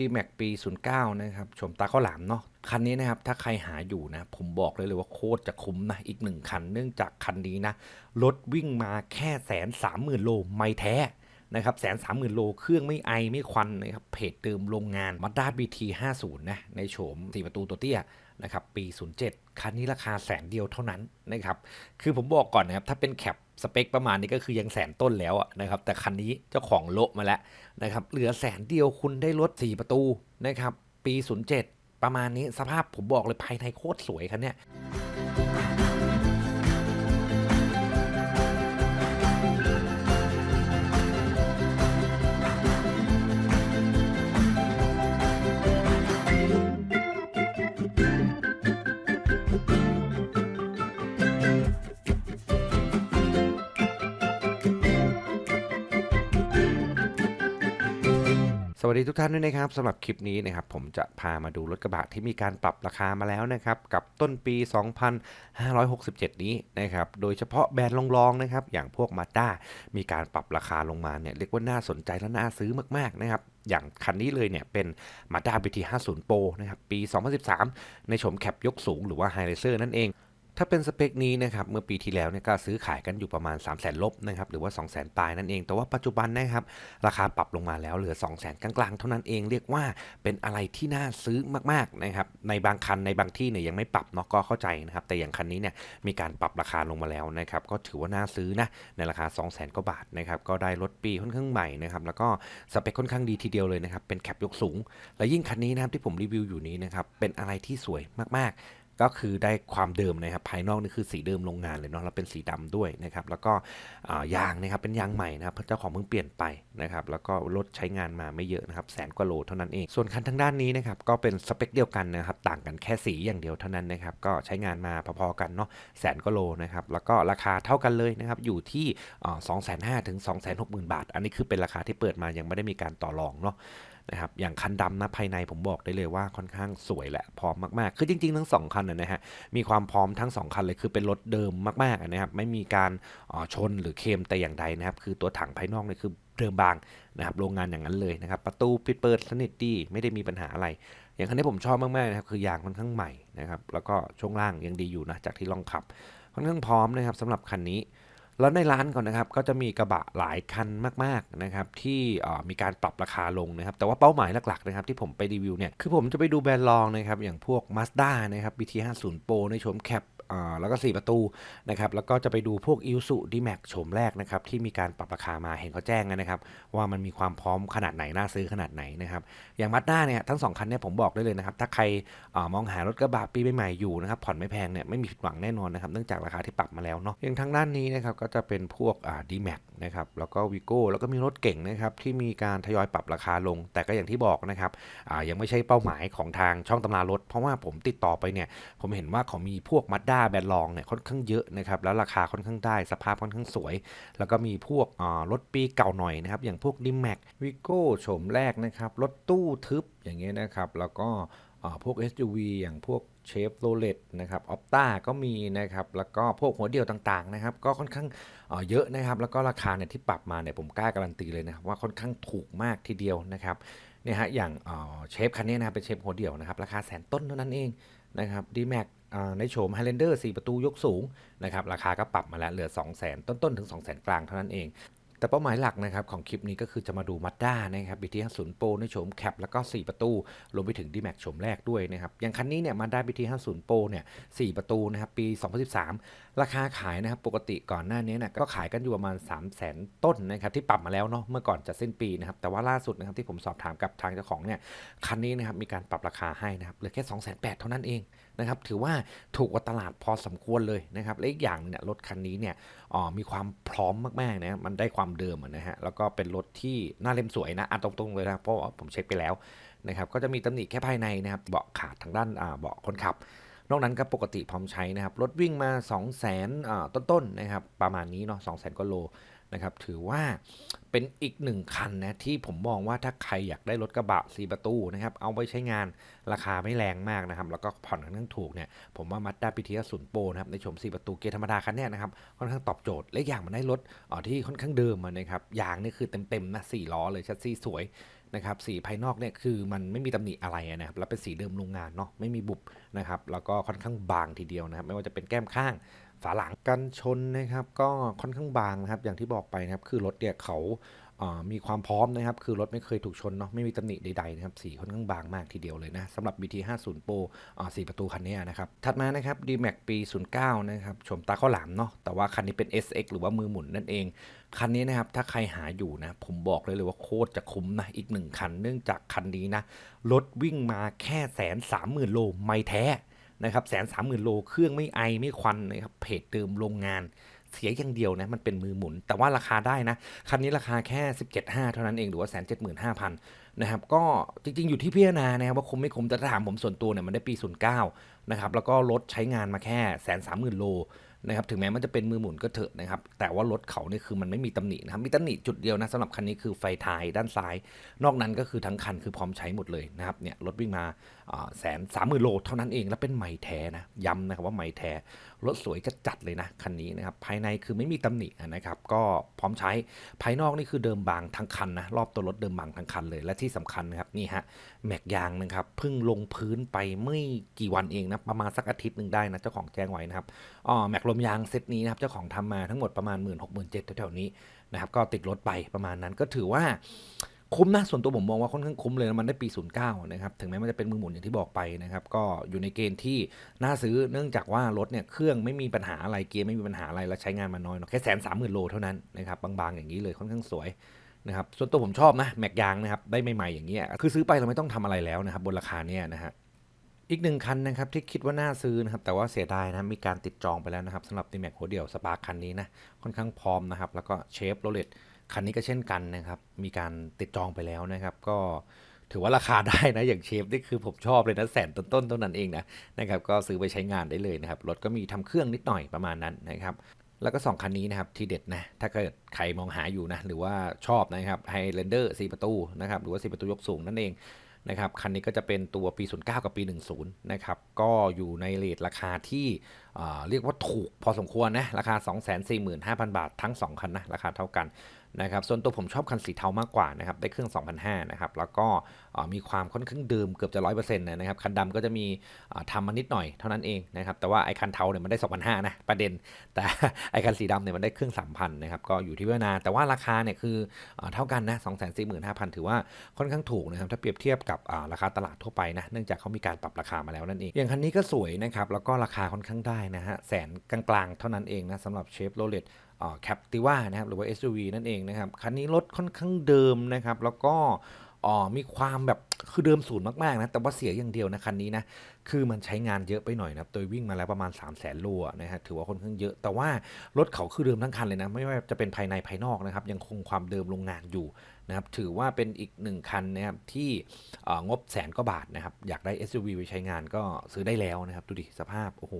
ดีแม็กปี 09 นะครับ ชมตาข้าวหลามเนาะ คันนี้นะครับ ถ้าใครหาอยู่นะ ผมบอกเลยเลยว่าโคตรจะคุ้มนะ อีกหนึ่งคัน เนื่องจากคันนี้นะ รถวิ่งมาแค่แสนสามหมื่นโล ไม่แท้นะครับแสนสามหมื่นโล เครื่องไม่ไอไม่ควันนะครับ เพจเดิมโรงงานมาด้าบีทีห้าศูนย์นะ ในโฉมสี่ประตูตัวเตี้ยนะครับ ปี 07 คันนี้ราคาแสนเดียวเท่านั้นนะครับ คือผมบอกก่อนนะครับ ถ้าเป็นแคป สเปคประมาณนี้ก็คือยังแสนต้นแล้วนะครับ แต่คันนี้เจ้าของโละมาแล้วนะครับ เหลือแสนเดียวคุณได้รถ 4 ประตูนะครับ ปี 07 ประมาณนี้สภาพผมบอกเลยภายในโคตรสวยคันเนี้ย สวัสดีทุกท่านด้วยนะครับสำหรับคลิปนี้นะครับผมจะพามาดูรถกระบะที่มีการปรับราคามาแล้วนะครับกับต้นปี 2567 นี้นะครับโดยเฉพาะแบรนด์รองๆนะครับอย่างพวก Mazda มีการปรับราคาลงมาเนี่ยเรียกว่าน่าสนใจและน่าซื้อมากๆนะครับอย่างคันนี้เลยเนี่ยเป็น Mazda BT 50 Pro นะครับปี 2013 ในโฉมแคปยกสูงหรือว่า High Racer นั่นเอง ถ้าเป็นสเปคนี้นะครับเมื่อปีที่แล้วเนี่ยก็ซื้อขายกันอยู่ประมาณ 3 0 0แสนลบนะครับหรือว่า 2 0 0แสนปลายนั่นเอง แต่ว่าปัจจุบันนะครับราคาปรับลงมาแล้วเหลือ 2 0 0แสนกลางๆ เท่านั้นเองเรียกว่าเป็นอะไรที่น่าซื้อมากๆนะครับในบางคันในบางที่เนี่ยยังไม่ปรับเนาะก็เข้าใจนะครับแต่อย่างคันนี้เนี่ยมีการปรับราคาลงมาแล้วนะครับก็ถือว่าน่าซื้อนะในราคา 2 0 0แสนกว่าบาทนะครับก็ได้รถปีค่อนข้างใหม่นะครับแล้วก็สเปคค่อนข้างดีทีเดียวเลยนะครับเป็นแคปยกสูง และยิ่งคันนี้นะครับที่ผมรีวิวอยู่นี้นะครับเป็นอะไรที่สวยมากๆ ก็คือได้ความเดิมนะครับภายนอกนี่คือสีเดิมโรงงานเลยเนาะแล้วเป็นสีดำด้วยนะครับแล้วก็ยางนะครับเป็นยางใหม่นะครับเจ้าของเพิ่งเปลี่ยนไปนะครับแล้วก็รถใช้งานมาไม่เยอะนะครับแสนกว่าโลเท่านั้นเอง ส่วนคันทางด้านนี้นะครับก็เป็นสเปคเดียวกันนะครับต่างกันแค่สีอย่างเดียวเท่านั้นนะครับก็ใช้งานมาพอๆกันเนาะแสนกว่าโลนะครับแล้วก็ราคาเท่ากันเลยนะครับอยู่ที่สองแสนห้าถึงสองแสนหกหมื่นบาท อันนี้คือเป็นราคาที่เปิดมายังไม่ได้มีการต่อรองเนาะ นะครับอย่างคันดำนะภายในผมบอกได้เลยว่าค่อนข้างสวยแหละพร้อมมากๆ คือจริงๆ ทั้ง 2 คันนะฮะมีความพร้อมทั้ง 2 คันเลยคือเป็นรถเดิมมากๆนะครับไม่มีการชนหรือเคมแต่อย่างใดนะครับคือตัวถังภายนอกเนี่ยคือเดิมบางนะครับโรงงานอย่างนั้นเลยนะครับประตูปิดเปิดสนิทดีไม่ได้มีปัญหาอะไร อย่างคันนี้ผมชอบมากๆนะครับคือยางค่อนข้างใหม่นะครับแล้วก็ช่วงล่างยังดีอยู่นะจากที่ลองขับค่อนข้างพร้อมนะครับสำหรับคันนี้ แล้วในร้านก่อนนะครับก็จะมีกระบะหลายคันมากๆนะครับที่มีการปรับราคาลงนะครับแต่ว่าเป้าหมายหลักๆนะครับที่ผมไปรีวิวเนี่ยคือผมจะไปดูแบรนด์รองนะครับอย่างพวก Mazda นะครับ BT50 Pro ในโฉมแคป แล้วก็ 4 ประตูนะครับแล้วก็จะไปดูพวก i l s u d m a x โฉมแรกนะครับที่มีการปรับราคามาเห็นเขาแจ้งนะครับ ว่ามันมีความพร้อมขนาดไหนน่าซื้อขนาดไหนนะครับอย่าง Mazda เนี่ยทั้ง 2 คันเนี่ยผมบอกได้เลยนะครับถ้าใครอมองหารถกระบะปีใหม่ๆอยู่นะครับผ่อนไม่แพงเนี่ยไม่มีผิดหวังแน่นอนนะครับเนื่องจากราคาที่ปรับมาแล้วเนาะอย่างทางด้านนี้นะครับก็จะเป็นพวก d m a x นะครับแล้วก็ Vigo แล้วก็มีรถเก่งนะครับที่มีการทยอยปรับราคาลง แต่ก็อย่างที่บอกนะครับยังไม่ใช่เป้าหมายของทางช่องตำรารถ เพราะว่าผมติดต่อไปเนี่ยผมเห็นว่าเขามีพวกแบรนด์รองเนี่ยค่อนข้างเยอะนะครับแล้วราคาค่อนข้างได้สภาพค่อนข้างสวย แล้วก็มีพวกรถปีเก่าหน่อยนะครับอย่างพวก d m a x Vigo โฉมแรกนะครับรถตู้ทึบอย่างเงี้ยนะครับแล้วก็พวก SUV อย่างพวกเชฟโรเลตนะครับออปต้าก็มีนะครับ แล้วก็พวกหัวเดียวต่างๆนะครับ ก็ค่อนข้างเยอะนะครับ แล้วก็ราคาเนี่ยที่ปรับมาเนี่ยผมกล้าการันตีเลยนะว่าค่อนข้างถูกมากทีเดียวนะครับเนี่ยฮะอย่างเชฟคันนี้นะเป็นเชฟหัวเดียวนะครับ ราคาแสนต้นเท่านั้นเองนะครับ d m a x ในโฉม Highlander 4 ประตูยกสูงนะครับราคาก็ปรับมาแล้วเหลือ 2 0 0 0 0 0 ต้นๆ ถึง 2 0 0 0 0 0 กลางเท่านั้นเอง แต่เป้าหมายหลักนะครับของคลิปนี้ก็คือจะมาดูมาด้านะครับ BT50 Pro ในโฉมแคปแล้วก็ 4 ประตูรวมไปถึง D-Max โฉมแรกด้วยนะครับอย่างคันนี้เนี่ย Mazda BT50 Pro เนี่ย4ประตูนะครับปี 2013 ราคาขายนะครับปกติก่อนหน้านี้นะก็ขายกันอยู่ประมาณ 3 0 0 0 0 0ต้นนะครับที่ปรับมาแล้วเนาะเมื่อก่อนจะสิ้นปีนะครับแต่ว่าล่าสุดนะครับที่ผมสอบถามกับทางเจ้าของเนี่ยคันนี้นะครับมีการปรับราคาให้นะครับเหลือแค่ 2 8 0 0 0เท่านั้นเองนะครับถือว่าถูกกว่าตลาดพอสมควรเลยนะครับและอีกอย่างเนี่ยรถคันนี้เนี่ยอ๋อมีความพร้อมมากๆนะมันได้ความเดิมนะฮะแล้วก็เป็นรถที่น่าเล่มสวยนะอะตรงๆเลยนะเพราะผมเช็คไปแล้วนะครับก็จะมีตำหนิแค่ภายในนะครับเบาะขาดทางด้านเบาะคนขับ นอกนั้นก็ปกติพร้อมใช้นะครับรถวิ่งมา 2 0 0 0 0 0ต้นๆนะครับประมาณนี้เนาะ2 0 0 0 0 0กว่าโลนะครับถือว่าเป็นอีกหนึ่งคันนะที่ผมมองว่าถ้าใครอยากได้รถกระบะ4ประตูนะครับเอาไว้ใช้งานราคาไม่แรงมากนะครับแล้วก็ผ่อนค่อนข้างถูกเนี่ยผมว่า Mazda p t ศูนย์โปนะครับในชม4ประตูเกียร์ธรรมดาคันนี้นะครับค่อนข้างตอบโจทย์และอย่างมันได้รถที่ค่อนข้างเดิมนะครับยางนี่คือเต็มๆนะ4ล้อเลยชัดซีสวย นะครับสีภายนอกเนี่ยคือมันไม่มีตำหนิอะไรนะครับแล้วเป็นสีเดิมโรงงานเนาะไม่มีบุบนะครับแล้วก็ค่อนข้างบางทีเดียวนะครับไม่ว่าจะเป็นแก้มข้างฝาหลังกันชนนะครับก็ค่อนข้างบางนะครับอย่างที่บอกไปนะครับคือรถเนี่ยเขาอ่ามีความพร้อมนะครับ คือรถไม่เคยถูกชนเนาะ ไม่มีตำหนิใดๆนะครับ สีค่อนข้างบางมากทีเดียวเลยนะสำหรับ BT 50 Pro อ่ประตูคันนี้นะครับ ถัดมานะครับ D-Max ปี 09 นะครับ ชมตาข้าหลามเนาะ แต่ว่าคันนี้เป็น SX หรือว่ามือหมุนนั่นเอง คันนี้นะครับถ้าใครหาอยู่นะ ผมบอกเลยเลยว่าโคตรจะคุ้มนะ อีกหนึ่งคันเนื่องจากคันนี้นะรถวิ่งมาแค่แสนสามหมื่นโลไม่แท้นะครับแสนสามหมื่นโลเครื่องไม่ไอไม่ควันนะครับเพจเดิมโรงงานเสียอย่างเดียวนะมันเป็นมือหมุน แต่ว่าราคาได้นะ คันนี้ราคาแค่ 17.5 เท่านั้นเองหรือว่าแสนเจ็ดหมื่นห้าพันนะครับ ก็จริงๆ อยู่ที่พิจารณานะครับว่าคุ้มไม่คุ้มแต่ถ้าถามผมส่วนตัวเนี่ยมันได้ปี 09 นะครับ แล้วก็รถใช้งานมาแค่แสนสามหมื่นโล นะครับถึงแม้มันจะเป็นมือหมุนก็เถอะนะครับแต่ว่ารถเขาเนี่ยคือมันไม่มีตำหนินะครับมีตำหนิจุดเดียวนะสำหรับคันนี้คือไฟท้ายด้านซ้าย นอกนั้นก็คือทั้งคันคือพร้อมใช้หมดเลยนะครับเนี่ยรถวิ่งมา แสนสามหมื่นโลเท่านั้นเองแล้วเป็นใหม่แท้นะย้ำนะครับว่าใหม่แท้รถสวยจะจัดเลยนะคันนี้นะครับภายในคือไม่มีตำหนินะครับก็พร้อมใช้ภายนอกนี่คือเดิมบางทั้งคันนะรอบตัวรถเดิมบางทั้งคันเลย และที่สำคัญนะครับนี่ฮะแม็กยางนะครับเพิ่งลงพื้นไปไม่กี่วันเองนะประมาณสักอาทิตย์หนึ่งได้นะเจ้าของแจ้งไว้นะครับอ๋อแม็กลมยางเซตนี้นะครับเจ้าของทำมาทั้งหมดประมาณ 1 6 0 0 0 0 7แถวๆนี้นะครับก็ติดรถไปประมาณนั้นก็ถือว่า คุ้มนะส่วนตัวผมมองว่าค่อนข้างคุ้มเลยนะมันได้ปี 09 นะครับ ถึงแม้มันจะเป็นมือหมุนอย่างที่บอกไปนะครับ ก็อยู่ในเกณฑ์ที่น่าซื้อเนื่องจากว่ารถเนี่ยเครื่องไม่มีปัญหาอะไรเกียร์ไม่มีปัญหาอะไรแล้วใช้งานมาน้อยเนอะแค่แสนสามหมื่นโลเท่านั้นนะครับบางๆอย่างนี้เลยค่อนข้างสวยนะครับส่วนตัวผมชอบนะแม็กยางนะครับได้ใหม่ๆอย่างเงี้ยคือซื้อไปเราไม่ต้องทำอะไรแล้วนะครับบนราคาเนี้ยนะฮะอีกหนึ่งคันนะครับที่คิดว่าน่าซื้อนะครับแต่ว่าเสียดายนะมีการติดจองไปแล้วนะครับสำหรับ d m a x หัวเดี่ยวสปาร์คคันนี้นะค่อนข้างพร้อมนะครับแล้วก็เชฟโรเลต คันนี้ก็เช่นกันนะครับ มีการติดจองไปแล้วนะครับ ก็ถือว่าราคาได้นะอย่างเชฟนี่คือผมชอบเลยนะแสนต้นๆเท่านั้นเองนะนะครับ ก็ซื้อไปใช้งานได้เลยนะครับรถก็มีทำเครื่องนิดหน่อยประมาณนั้นนะครับแล้วก็ 2 คันนี้นะครับที่เด็ดนะถ้าเกิดใครมองหาอยู่นะหรือว่าชอบนะครับไฮเลนเดอร์4ประตูนะครับหรือว่า 4 ประตูยกสูงนั่นเองนะครับคันนี้ก็จะเป็นตัวปี 09 กับปี 10 นะครับ ก็อยู่ในเรทราคาที่เรียกว่าถูกพอสมควรนะ ราคา 245,000 บาททั้ง 2 คันนะ ราคาเท่ากัน นะครับส่วนตัวผมชอบคันสีเทามากกว่านะครับได้เครื่อง2,500นะครับแล้วก็มีความค่อนข้างเดิมเกือบจะ 100%นะครับคันดำก็จะมีอ่าทำมานิดหน่อยเท่านั้นเองนะครับแต่ว่าไอ้คันเทาเนี่ยมันได้2,500นะประเด็น แต่ไอ้คันสีดำเนี่ยมันได้เครื่อง 3,000นะครับก็อยู่ที่พิจาแต่ว่าราคาเนี่ยคืออเท่ากันนะ245,000 ถือว่าค่อนข้างถูกนะครับถ้าเปรียบเทียบกับราคาตลาดทั่วไปนะเนื่องจากเขามีการปรับราคามาแล้วนั่นเองอย่างคันนี้ก็สวยนะครับแล้วก็ราคาค่อนข้างได้นะฮะแสนกลางๆเท่านั้นเองนะสำหรับเชฟโรเลต แคปติว่านะครับหรือว่า SUV นั่นเองนะครับคันนี้รถค่อนข้างเดิมนะครับ แล้วก็อ๋อมีความแบบคือเดิมศูนย์มากๆนะแต่ว่าเสียอย่างเดียวนะคันนี้นะคือมันใช้งานเยอะไปหน่อยนะโดยวิ่งมาแล้วประมาณ 3 0 0 0 0 0โลนะฮะถือว่าค่อนข้างเยอะแต่ว่ารถเขาคือเดิมทั้งคันเลยนะ ไม่ว่าจะเป็นภายในภายนอกนะครับยังคงความเดิมโรงงานอยู่นะครับถือว่าเป็นอีกหนึ่งคันนะครับที่อ่องบแสนกว่าบาทนะครับอยากได้ SUV ไปใช้งานก็ซื้อได้แล้วนะครับดูดิสภาพโอ้โห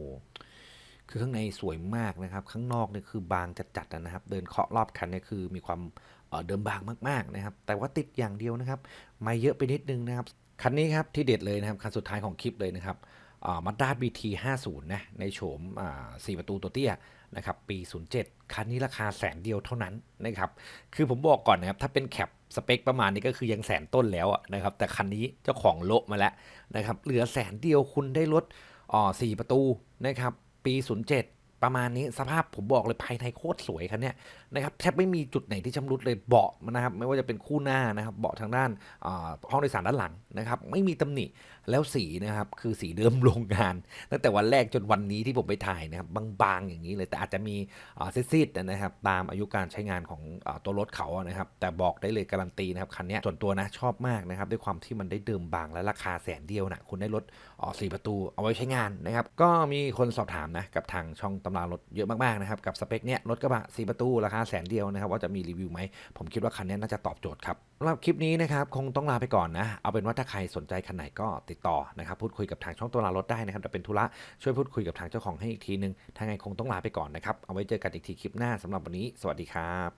คือข้างในสวยมากนะครับ ข้างนอกเนี่ยคือบางจัดๆนะครับ เดินเคาะรอบคันเนี่ยคือมีความเอ่อเดิมบางมากๆนะครับ แต่ว่าติดอย่างเดียวนะครับ ไม่เยอะไปนิดนึงนะครับ คันนี้ครับที่เด็ดเลยนะครับ คันสุดท้ายของคลิปเลยนะครับมาด้า BT 50นย์นะ ในโฉมอ่ประตูตัวเตี้ยนะครับ ปี 07 คันนี้ราคาแสนเดียวเท่านั้นนะครับ คือผมบอกก่อนนะครับ ถ้าเป็นแคปสเปคประมาณนี้ก็คือยังแสนต้นแล้วนะครับ แต่คันนี้เจ้าของโละมาแล้วนะครับ เหลือแสนเดียวคุณได้รถอ่อ4ประตูนะครับ ปี 07 ประมาณนี้สภาพผมบอกเลยภายในโคตรสวยคันเนี้ยนะครับแทบไม่มีจุดไหนที่ชำรุดเลยเบาะนะครับไม่ว่าจะเป็นคู่หน้านะครับเบาะทางด้านห้องโดยสารด้านหลังนะครับไม่มีตำหนิแล้วสีนะครับคือสีเดิมโรงงาน ตั้งแต่วันแรกจนวันนี้ที่ผมไปถ่ายนะครับบางๆอย่างนี้เลยแต่อาจจะมีอ่าซีดๆนะครับตามอายุการใช้งานของอตัวรถเขานะครับแต่บอกได้เลยการันตีนะครับคันนี้ส่วนตัวนะชอบมากนะครับด้วยความที่มันได้เดิมบางและราคาแสนเดียวนะคุณได้รถสี่ประตูเอาไว้ใช้งานนะครับก็มีคนสอบถามนะกับทางช่องตำรารถเยอะมากๆนะครับกับสเปคเนี้ยรถกระบะสี่ประตูราคาแสนเดียวนะครับว่าจะมีรีวิวไหมผมคิดว่าคันนี้น่าจะตอบโจทย์ครับสำหรับคลิปนี้นะครับคงต้องลาไปก่อนนะเอาเป็นว่าถ้าใครสนใจคันไหนก็ติดต่อนะครับพูดคุยกับทางช่องตัวลารถได้นะครับแต่เป็นธุระช่วยพูดคุยกับทางเจ้าของให้อีกทีนึงถ้าไงคงต้องลาไปก่อนนะครับเอาไว้เจอกันอีกทีคลิปหน้าสำหรับวันนี้ สวัสดีครับ